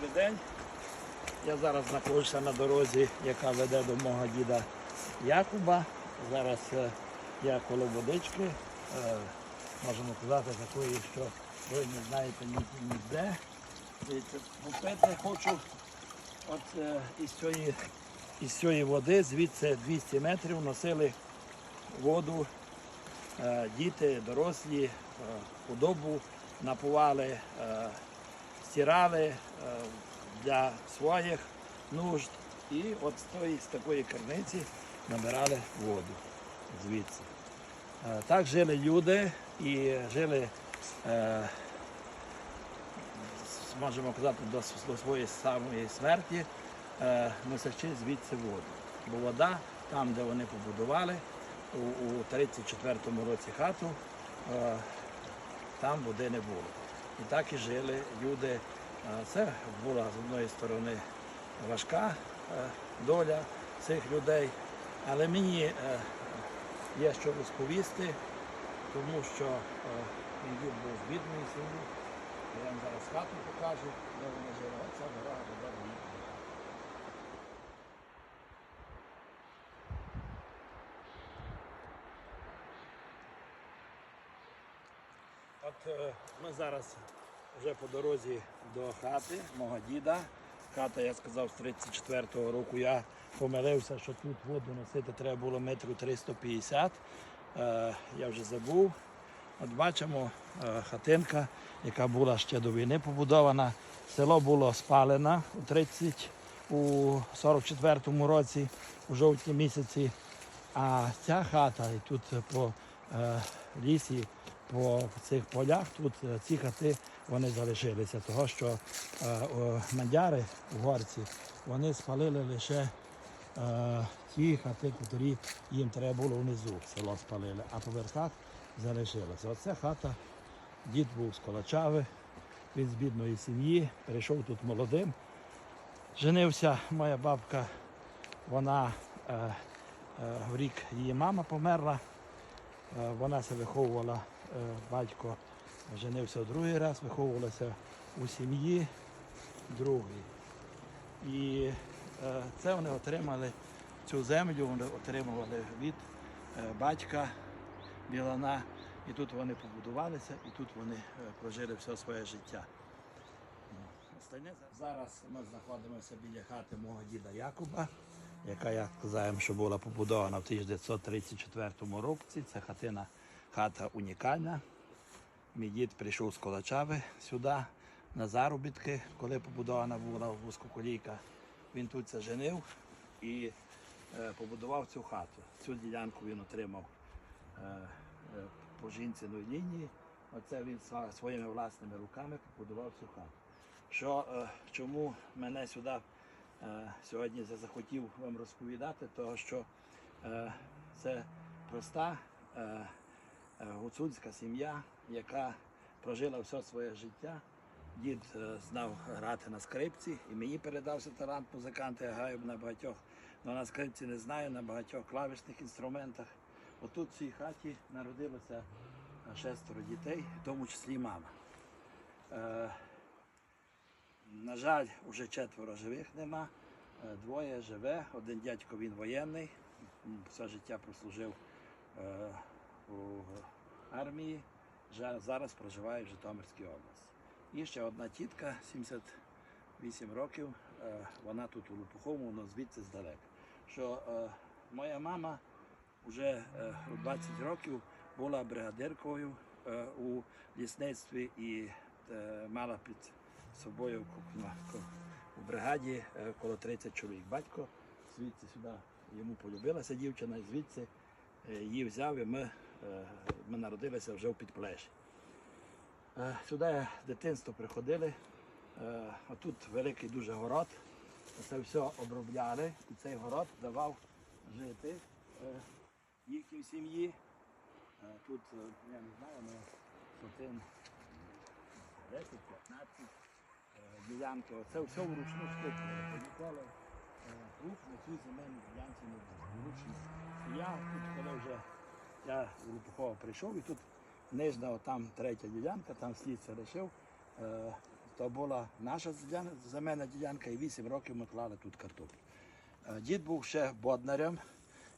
Добрий день. Я зараз знаходжуся на дорозі, яка веде до мого діда Якуба. Зараз е, я коло водички. Е, Можемо казати такої, що ви не знаєте ніде. Попити хочу от е, із цієї, із цієї води, звідси 200 метрів носили воду діти, дорослі, худобу напували, стирали е, для своїх нужд. І от з, тої, з такої керниці набирали воду звідси. Е, Так жили люди і жили, е, можемо казати, до, своєї самої смерті, носячи звідси воду. Бо вода, там, де вони побудували, у, у 34-му році хату, там води не було. І так і жили люди. Це була з одної сторони важка е, доля цих людей, але мені е, є що розповісти, тому що е, мій був з бідної сім'ї. Я вам зараз хату покажу, де вона жили. Оця гора веде до їхньої хати. От е, ми зараз вже по дорозі до хати мого діда. Хата, я сказав, з 34-го року я помилився, що тут воду носити треба було метрів 350. Е, я вже забув. От бачимо е, хатинка, яка була ще до війни побудована. Село було спалено у 30 у 44-му році, у жовтні місяці. А ця хата і тут по лісі, по цих полях, тут е, ці хати вони залишилися, того що е, мандяри, угорці, вони спалили лише е, ті хати, які їм треба було внизу, село спалили, а по верхах залишилося. Оце хата, дід був з Колачави, він з бідної сім'ї, прийшов тут молодим. Женився моя бабка, вона в рік її мама померла. Вона се виховувала, батько женився другий раз, виховувалася у сім'ї другий. І е, це вони отримали цю землю, вони отримували від е, батька Білана. І тут вони побудувалися, і тут вони е, прожили все своє життя. Зараз ми знаходимося біля хати мого діда Якуба, яка, як казаємо, що була побудована в 1934 році. Це хатина, хата унікальна. Мій дід прийшов з Колачави сюди на заробітки, коли побудована була вузькоколійка. Він тут це женив і е, побудував цю хату. Цю ділянку він отримав е, е, по жінциної лінії. Оце він своїми власними руками побудував цю хату. Що, чому мене сюди сьогодні захотів вам розповідати, того що це проста гуцульська сім'я, яка прожила все своє життя. Дід е, знав грати на скрипці, і мені передався талант музиканта, я граю на багатьох, але на скрипці не знаю, на багатьох клавішних інструментах. Отут в цій хаті народилося е, шестеро дітей, в тому числі мама. Е, на жаль, вже четверо живих нема. Е, Двоє живе. Один дядько він воєнний, все життя прослужив е, у армії. Зараз проживає в Житомирській області. І ще одна тітка, 78 років, е, вона тут у Лопуховому, але звідси здалека. Що е, моя мама вже е, 20 років була бригадиркою е, у лісництві і е, мала під собою у бригаді е, коло 30 чоловік. Батько звідси сюди йому полюбилася дівчина, звідси е, її взяв, і ми, е, ми народилися вже в підплеші. Е, Сюди з дитинства приходили. Е, Отут великий дуже город. Це все обробляли, і цей город давав жити е, їхній сім'ї. Е, Тут, е, я не знаю, ну, сотин 10-15 е, ділянки. Це все вручну скупили. Ніколи е, рук на цій земельній ділянці не. Вручну. Я тут, коли вже я у Лупухова прийшов, і тут нижня, там третя ділянка, там слід це лишив. Е, то була наша земельна ділянка, і 8 років ми клали тут картоплю. Е, Дід був ще боднарем,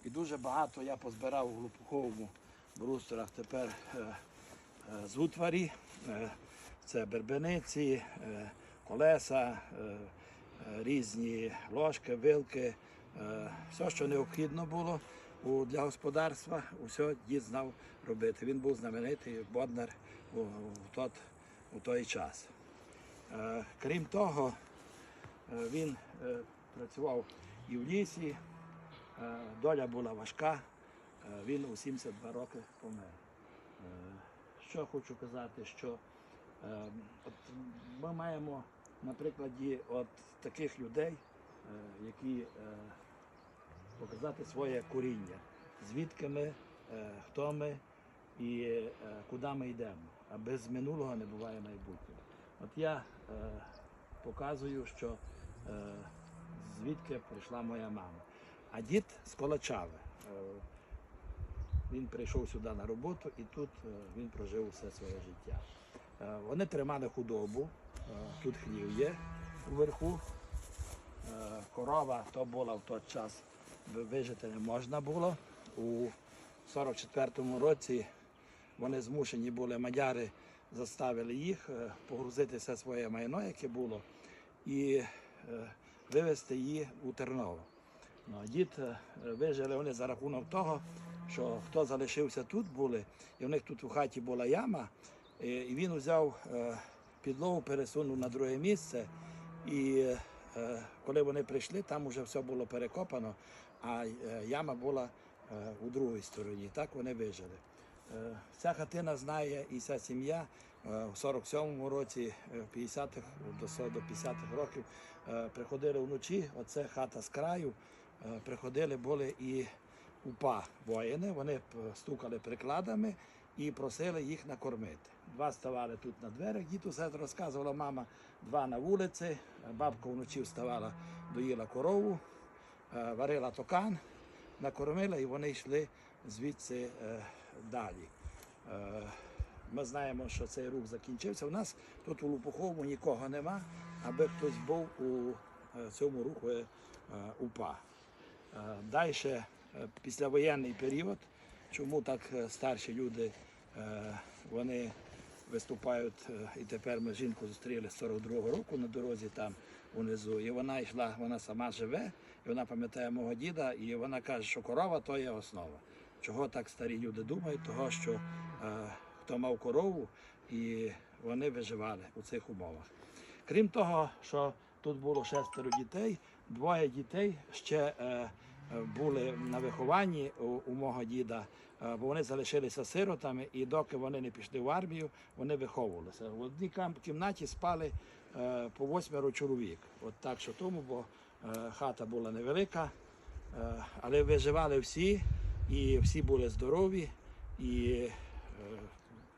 і дуже багато я позбирав у Лопуховому брустерах тепер е, з утварі. Це бербениці, колеса, різні ложки, вилки, все, що необхідно було для господарства, усе дід знав робити. Він був знаменитий боднар у, тот, у той час. Е, Крім того, е, він е, працював і в лісі, доля була важка, він у 72 роки помер. Що хочу казати, що от ми маємо на прикладі от таких людей, які показати своє коріння, звідки ми, е, хто ми і е, куди ми йдемо. А без минулого не буває майбутнього. От я е, показую, що звідки прийшла моя мама. А дід з Колачави. Е, він прийшов сюди на роботу і тут він прожив усе своє життя. Вони тримали худобу, тут хлів є вверху. Корова то була в той час вижити не можна було. У 44-му році вони змушені були, мадяри заставили їх е, погрузити все своє майно, яке було, і е, вивезти її у Терново. Ну, дід е, вижили вони за рахунок того, що хто залишився тут були, і в них тут у хаті була яма, і він взяв підлогу, пересунув на друге місце. І коли вони прийшли, там вже все було перекопано, а е, яма була е, у другій стороні. Так вони вижили. Е, Ця хатина знає і ця сім'я в 47-му році, е, в 50-х до 50-х років приходили вночі. Оце хата з краю. Приходили, були і упа воїни. Вони стукали прикладами і просили їх накормити. Два ставали тут на дверях, дід усе розказувала мама, два на вулиці. Бабка вночі вставала, доїла корову, варила токан, накормила і вони йшли звідси е, далі. Е, Ми знаємо, що цей рух закінчився. У нас тут у Лупуховому нікого нема, аби хтось був у е, цьому руху е, УПА. Далі, післявоєнний період, чому так е, старші люди е, вони виступають, е, і тепер ми жінку зустріли з 42-го року на дорозі там унизу. І вона йшла, вона сама живе, вона пам'ятає мого діда, і вона каже, що корова то є основа. Чого так старі люди думають? Того, що е, хто мав корову, і вони виживали у цих умовах. Крім того, що тут було шестеро дітей, двоє дітей ще е, е, були на вихованні у, у мого діда, е, бо вони залишилися сиротами, і доки вони не пішли в армію, вони виховувалися. В одній кімнаті спали е, по восьмеро чоловік. От так, що тому, бо хата була невелика, е, але виживали всі, і всі були здорові і е,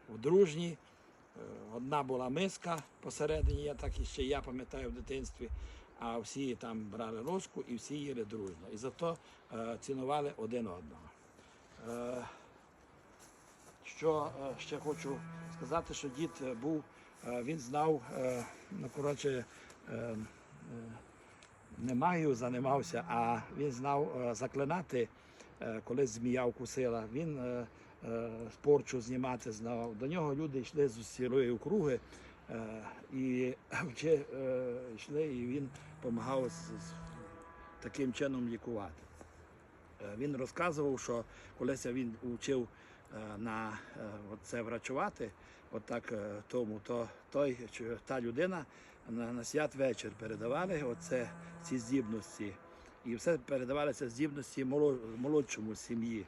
дружні. Е, Одна була миска посередині, я так і ще я пам'ятаю в дитинстві, а всі там брали ложку і всі їли дружно. І зато цінували один одного. Що ще хочу сказати, що дід був, він знав, ну коротше, не магію займався, а він знав е, заклинати, е, коли змія вкусила. Він е, порчу знімати знав. До нього люди йшли з сірої округи і йшли, і він допомагав таким чином лікувати. Він розказував, що колись він вчив на це врачувати, от е, тому, то той, та людина на, на свят передавали оце, ці здібності. І все передавалися здібності молодшому сім'ї.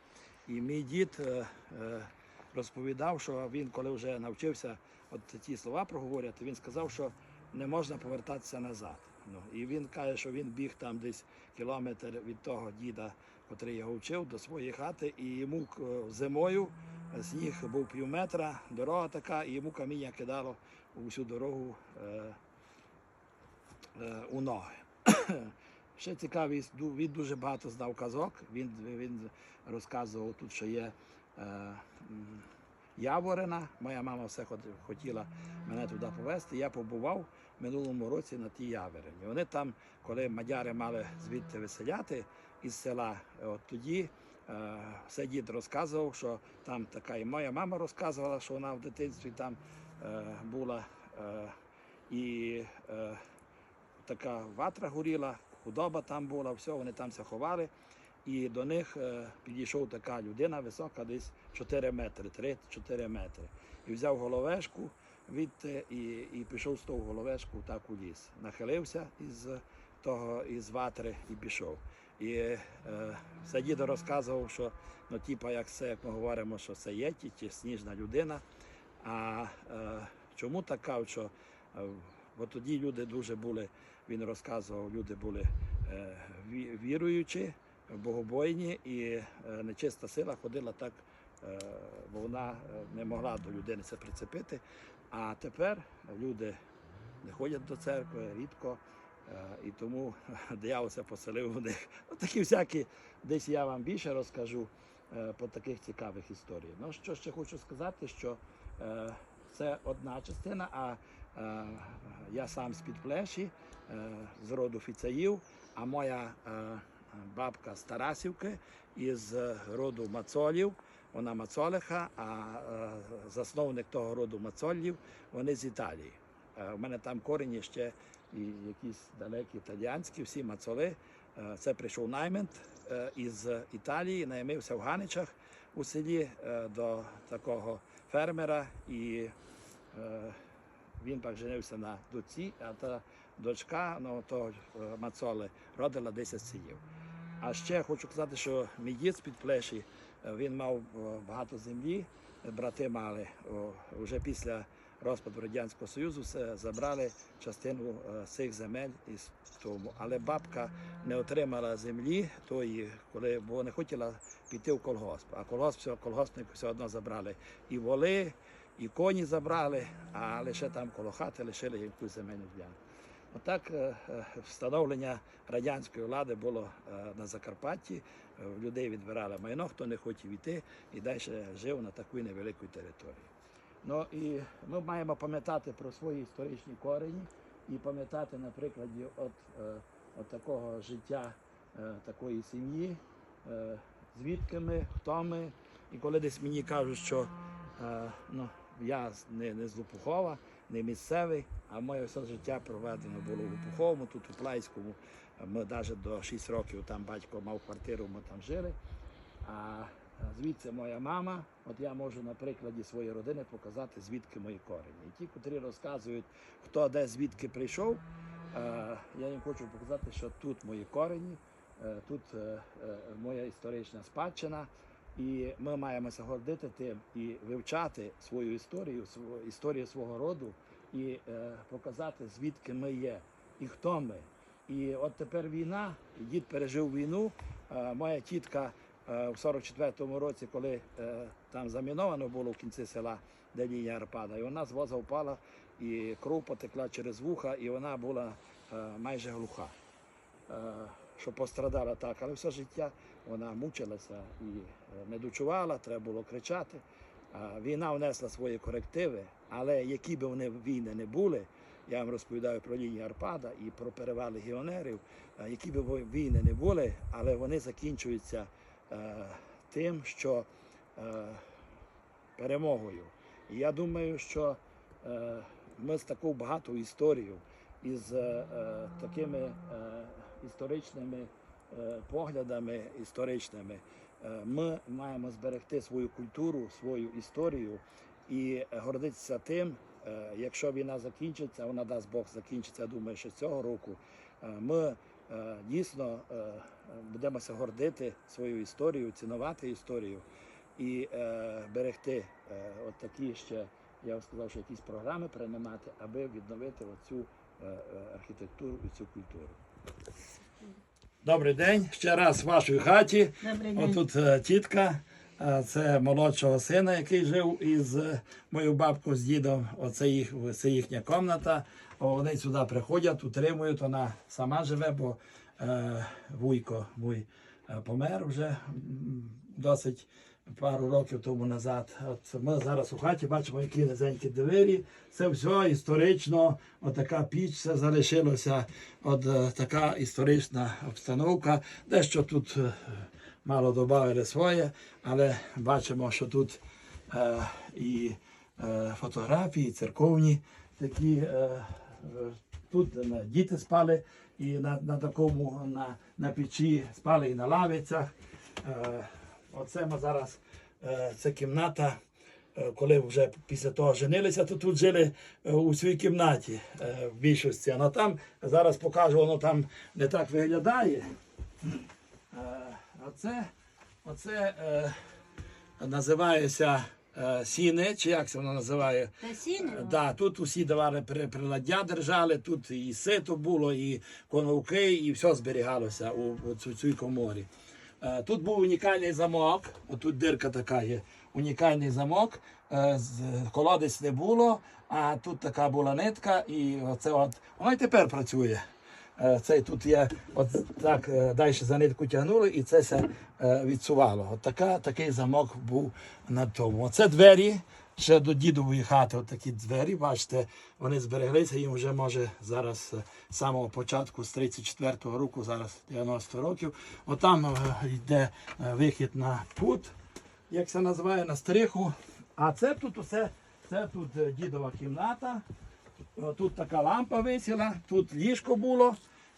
І мій дід е, е, розповідав, що він, коли вже навчився от ті слова проговорювати, він сказав, що не можна повертатися назад. Ну, і він каже, що він біг там десь кілометр від того діда, котрий його вчив, до своєї хати, і йому е, зимою сніг був пів метра, дорога така, і йому каміння кидало усю дорогу у ноги. Ще цікавий, він дуже багато знав казок. Він, він розказував тут, що є е, Яворина. Моя мама все хотіла мене туди повезти. Я побував минулому році на тій Яверині. Вони там, коли мадяри мали звідти виселяти із села, от тоді е, все дід розказував, що там така і моя мама розказувала, що вона в дитинстві там е, була. Е, і е, така ватра горіла, худоба там була, все, вони там се ховали. І до них е, підійшов така людина висока, десь 4 метри, 3-4 метри. І взяв головешку відти і, і пішов з того головешку так у ліс. Нахилився із того із ватри і пішов. І е, все дідо розказував, що ну, типа, як це, як ми говоримо, що це єті чи сніжна людина. А е, чому така, що е, бо тоді люди дуже були, він розказував, люди були е, віруючі, богобойні, і е, нечиста сила ходила так, е, бо вона не могла до людини це прицепити. А тепер люди не ходять до церкви рідко. І тому диявол це поселив у них. Такі всякі, десь я вам більше розкажу по таких цікавих історіях. Ну що ще хочу сказати, що це одна частина, а я сам з Підплеші, е, з роду Фіцаїв, а моя е, бабка з Тарасівки із роду Мацолів. Вона Мацолиха, а е, засновник того роду Мацолів, вони з Італії. Е, У мене там корені ще якісь далекі італіянські, всі мацоли. Е, Це прийшов наймент е, із Італії, наймився в Ганичах у селі е, до такого фермера, і е, він так женився на доці, а та дочка ну, того е, мацоли родила 10 синів. А ще хочу казати, що мій дід з-під плеші, е, він мав е, багато землі, брати мали. Вже після розпаду Радянського Союзу забрали частину цих земель із тому. Але бабка не отримала землі тої, коли бо не хотіла піти в колгосп. А колгосп колгоспник все одно забрали і воли, і коні забрали, а лише там коло хати лишили якусь земельну ділянку. Отак е, е, встановлення радянської влади було е, на Закарпатті. Людей відбирали майно, хто не хотів йти і далі жив на такій невеликій території. Ну і ми маємо пам'ятати про свої історичні корені і пам'ятати на прикладі от, от такого життя такої сім'ї, звідки ми, хто ми. І коли десь мені кажуть, що ну, я не, не з Лопухова, не місцевий, а моє все життя проведено було в Лопуховому, тут у Плайському. Ми навіть до 6 років там батько мав квартиру, ми там жили. А звідси моя мама, от я можу на прикладі своєї родини показати, звідки мої корені. І ті, котрі розказують, хто де звідки прийшов, я їм хочу показати, що тут мої корені, е, тут е, е, моя історична спадщина. І ми маємося гордити тим і вивчати свою історію, історію свого роду і е, показати, звідки ми є і хто ми. І от тепер війна, дід пережив війну. Е, моя тітка е, в 44-му році, коли е, там заміновано було в кінці села, де лінія Арпада, і вона з воза впала, і кров потекла через вуха, і вона була е, майже глуха. Е, що пострадала так, але все життя вона мучилася і е, не дочувала, треба було кричати. Війна внесла свої корективи, але які б вони війни не були, я вам розповідаю про лінію Арпада і про перевал легіонерів, які б війни не були, але вони закінчуються е, тим, що е, перемогою. І я думаю, що ми з таку багату історію із е, е, такими е, історичними поглядами історичними. Ми маємо зберегти свою культуру, свою історію і гордитися тим, якщо війна закінчиться, вона дасть Бог закінчиться, я думаю, що цього року. Ми дійсно будемося гордити свою історію, цінувати історію і берегти от такі ще, я вам сказав, що якісь програми приймати, аби відновити оцю архітектуру і цю культуру. Добрий день, ще раз в вашій хаті. Добрий день. Отут е, тітка, е, це молодшого сина, який жив із е, моєю бабкою з дідом. Оце їх, це їхня кімната. Вони сюди приходять, утримують. Вона сама живе, бо е, вуйко мій е, помер вже досить пару років тому назад. От ми зараз у хаті бачимо, які низенькі двері. Це все історично, отака піч, це залишилося. От е, така історична обстановка. Дещо тут е, мало додали своє, але бачимо, що тут е, і е, фотографії, церковні такі. Е, е, тут діти спали і на, на такому на, на печі спали і на лавицях. Оце ми зараз, е, це кімната. е, Коли вже після того женилися, то тут жили е, у своїй кімнаті в більшості. А там зараз покажу, воно там не так виглядає. Оце, оце називається сіни, чи як це воно називає? Та сіно? Да, тут усі давали при- приладдя держали, тут і сито було, і коновки, і все зберігалося у цій коморі. Е, Тут був унікальний замок, отут дирка така є, унікальний замок, е, колодець не було, а тут така була нитка, і оце от, воно й тепер працює. Е, Цей тут є, от так далі за нитку тягнули, і це відсувало. От така, такий замок був на тому. Оце двері ще до дідової хати. Такі двері, бачите, вони збереглися, їм вже може зараз е, з самого початку, з 34-го року, зараз 90 років. Отам е, йде е, вихід на пут, як це називає, на стриху. А це тут усе, це тут дідова кімната. Тут така лампа висіла, тут ліжко було.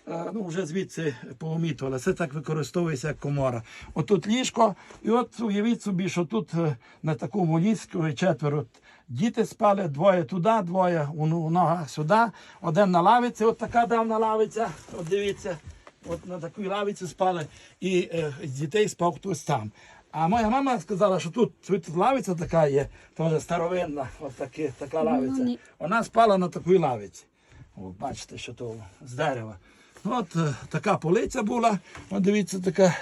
Е, Ну, вже звідси поумітували. Це так використовується як комора. Отут ліжко, і от уявіть собі, що тут е, на такому ліжку четверо діти спали, двоє туди, двоє у у ногах сюди, один на лавиці, от така давна лавиця. От дивіться, от на такій лавиці спали, і е, з дітей спав хтось там. А моя мама сказала, що тут, тут лавиця така є, теж старовинна, от таки, така лавиця. Вона спала на такій лавиці. О, бачите, що то з дерева. От е, така полиця була. От дивіться, така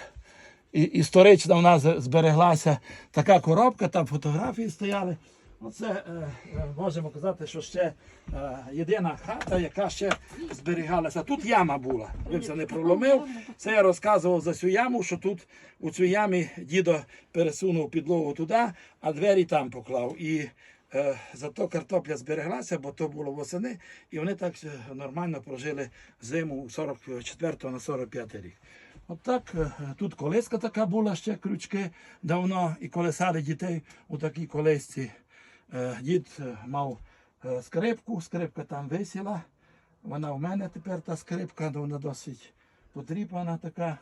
історична в нас збереглася така коробка, там фотографії стояли. Оце е, е, можемо казати, що ще єдина хата, яка ще зберігалася. Тут яма була. Ви не проломив. Це я розказував за цю яму, що тут у цій ямі дідо пересунув підлогу туди, а двері там поклав. І зато картопля збереглася, бо то було восени, і вони так е, нормально прожили зиму 44 на 45 рік. От так, е, тут колиска така була, ще крючки давно, і колесали дітей у такій колесці. Е, Дід е, мав е, скрипку, скрипка там висіла. Вона в мене тепер та скрипка, ну, вона досить потріпана така.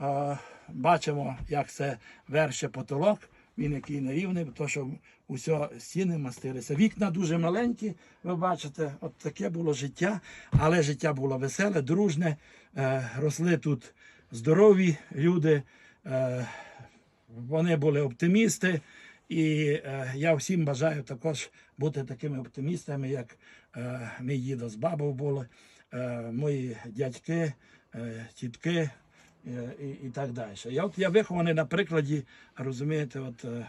Е, Бачимо, як це верше потолок. Він який нерівний, то що усе стіни мастилися. Вікна дуже маленькі, ви бачите, от таке було життя, але життя було веселе, дружне. Е, Росли тут здорові люди, е, вони були оптимісти. І е, я всім бажаю також бути такими оптимістами, як е, мій дідо з бабою були, е, мої дядьки, е, тітки і, і так далі. Я, от, я вихований на прикладі, розумієте, от, е,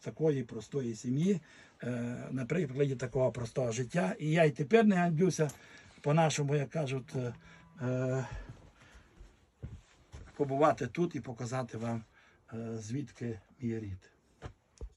такої простої сім'ї, е, на прикладі такого простого життя. І я і тепер не ганьбюся по-нашому, як кажуть, е, е, побувати тут і показати вам, е, звідки мій рід.